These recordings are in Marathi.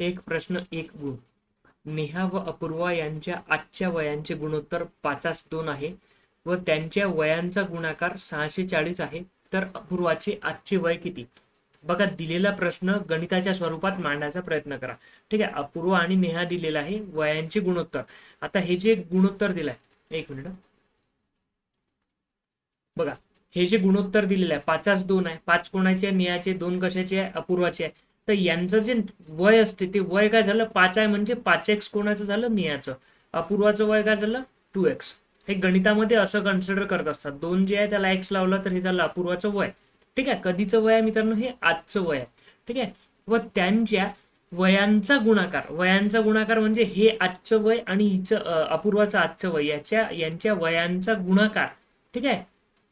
एक प्रश्न एक गुण. नेहा व अपूर्वा यांच्या आजच्या वयांचे गुणोत्तर पाचास दोन आहे व त्यांच्या वयांचा गुणाकार सहाशे चाळीस आहे. तर अपूर्वाचे आजचे वय किती? बघा दिलेला प्रश्न गणिताच्या स्वरूपात मांडण्याचा प्रयत्न करा. ठीक आहे अपूर्व आणि नेहा दिलेला आहे वयांचे गुणोत्तर. आता हे जे गुणोत्तर दिलंय एक मिनिट बघा हे जे गुणोत्तर दिलेलं आहे पाचास दोन आहे. पाच कोणाचे नेहाचे. दोन कशाचे आहे? अपूर्वाचे आहे. तर यांचं जे वय असते ते वय काय झालं? पाच आहे म्हणजे पाच एक्स कोणाचं झालं? नियाचं. अपूर्वाचं वय काय झालं? टू एक्स हे गणितामध्ये असं कन्सिडर करत असतात. दोन जे आहे त्याला एक्स लावलं तर हे झालं अपूर्वाचं वय. ठीक आहे? कधीचं वय आहे मित्रांनो? हे आजचं वय आहे. ठीक आहे? व त्यांच्या वयांचा गुणाकार. वयांचा गुणाकार म्हणजे हे आजचं वय आणि हिचं अपूर्वाचं आजचं वय. याच्या यांच्या वयांचा गुणाकार. ठीक आहे?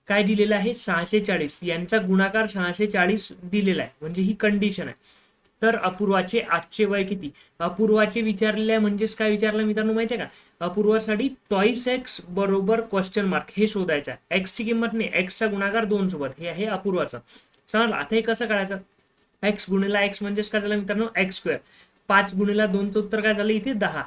काय दिलेलं आहे? सहाशे चाळीस. यांचा गुणाकार सहाशे चाळीस दिलेला आहे. म्हणजे ही कंडिशन आहे. तर अपूर्वाचे आजचे वय किती? अपूर्वाचे विचारले म्हणजेच काय विचारलं मित्रांनो माहिती आहे का? अपूर्वासाठी टॉईस एक्स बरोबर क्वेश्चन मार्क हे शोधायचं आहे. एक्सची किंमत नाही. एक्सचा गुणाकार दोन सोबत. हे आहे अपूर्वाचं. समजलं आता हे कसं करायचं एक्स गुणिला एक्स म्हणजेच काय झालं मित्रांनो? एक्स स्क्वेअर पाच गुणिला दोनचं उत्तर काय झालं इथे? दहा.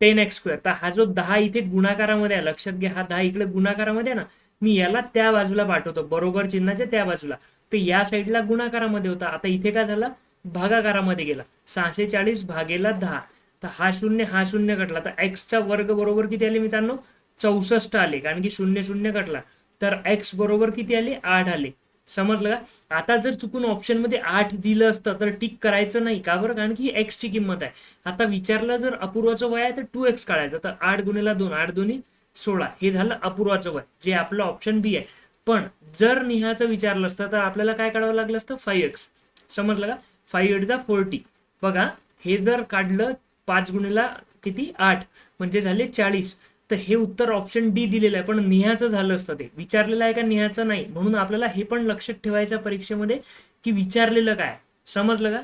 टेन एक्स स्क्वेअर तर हा जो दहा इथे गुणाकारामध्ये आहे लक्षात घ्या हा दहा इकडे गुणाकारामध्ये आहे ना मी याला त्या बाजूला पाठवतो. बरोबर चिन्हाच्या त्या बाजूला. तर या साईडला गुणाकारामध्ये होता. आता इथे काय झालं? भागाकारामध्ये गेला. सहाशे चाळीस भागेला दहा. तर हा शून्य हा शून्य कटला तर एक्सचा वर्ग बरोबर किती आले मित्रांनो? चौसष्ट आले. कारण की शून्य शून्य कटला तर एक्स बरोबर किती आले? आठ आले. समजलं का? आता जर चुकून ऑप्शनमध्ये आठ दिलं असतं तर टिक करायचं नाही. का बरं? कारण की एक्स ची किंमत आहे. आता विचारलं जर अपूर्वाचं वय आहे तर टू एक्स काढायचं. तर आठ गुन्हेला दोन. आठ दोन्ही सोळा. हे झालं अपूर्वाचं वय जे आपलं ऑप्शन बी आहे. पण जर निहाचं विचारलं असतं तर आपल्याला काय काढावं लागलं असतं? फाईव्ह एक्स समजलं का? फाईव्ह एट जा फोर्टी. बघा हे जर काढलं पाच गुणीला किती? आठ. म्हणजे झाले चाळीस. तर हे उत्तर ऑप्शन डी दिलेलं आहे. पण निहाचं झालं असतं ते. विचारलेलं आहे का निहाचं नाही? म्हणून आपल्याला हे पण लक्षात ठेवायचं परीक्षेमध्ये की विचारलेलं काय? समजलं का?